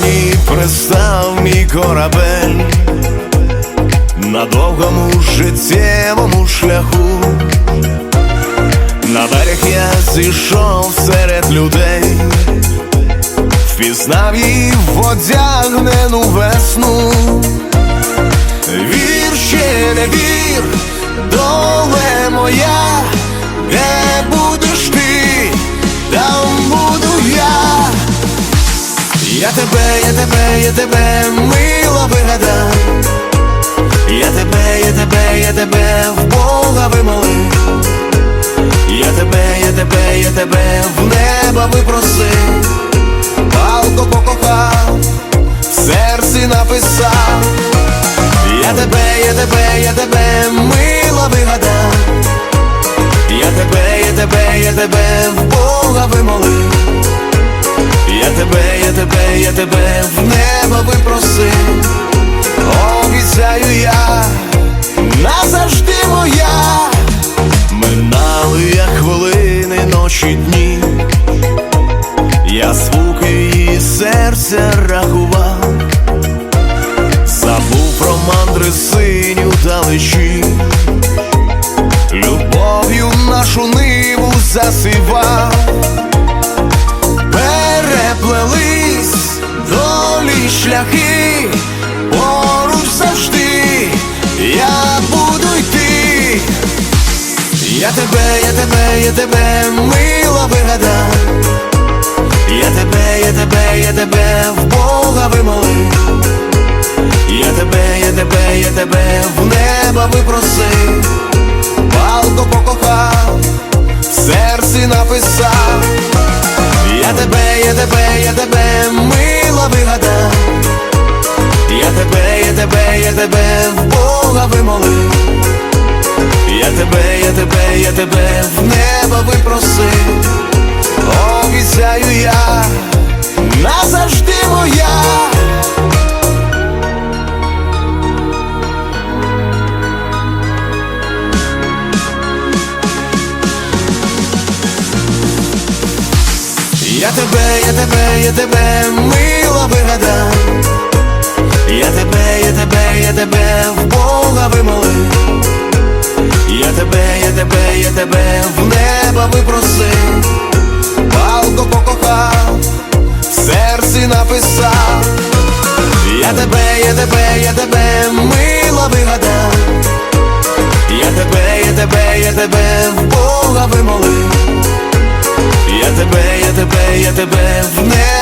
ними пристав мій корабель на довгому життєвому шляху. На берег я зійшов серед людей, впізнав її в одягнену весну. Я тебе, я тебе, я тебе мило вигадав. Я тебе, я тебе, я тебе в Бога вимолив. Я тебе, я тебе, я тебе в небо випросив, палко покохав, в серці написав. Я тебе, я тебе, я тебе мило вигадав. Я тебе, я тебе, я тебе в Бога я тебе, в небо випросив. Обіцяю я назавжди моя. Минали як хвилини, ночі дні. Я звуки її серця рахував, забув про мандри синю далечі, любов'ю нашу ниву засивав, шляхи, поруч завжди я буду йти. Я тебе, я тебе, я тебе мило вигадав. Я тебе, я тебе, я тебе в Бога вимолив. Я тебе, я тебе, я тебе в небо випросив, палко покохав, в серці написав. Я тебе в Бога вимолив. Я тебе, я тебе, я тебе в небо випросив. Обіцяю я назавжди моя. Я тебе, я тебе, я тебе мило вигадав. Я тебе, тебе, я тебе в Бога вимолив. Я тебе, я тебе, я тебе в небо випросив, палко покохав, в серці написав. Я тебе, я тебе, я тебе мило вигадав. Я тебе, я тебе, я тебе в Бога вимолив. Я тебе, я тебе, я тебе в небо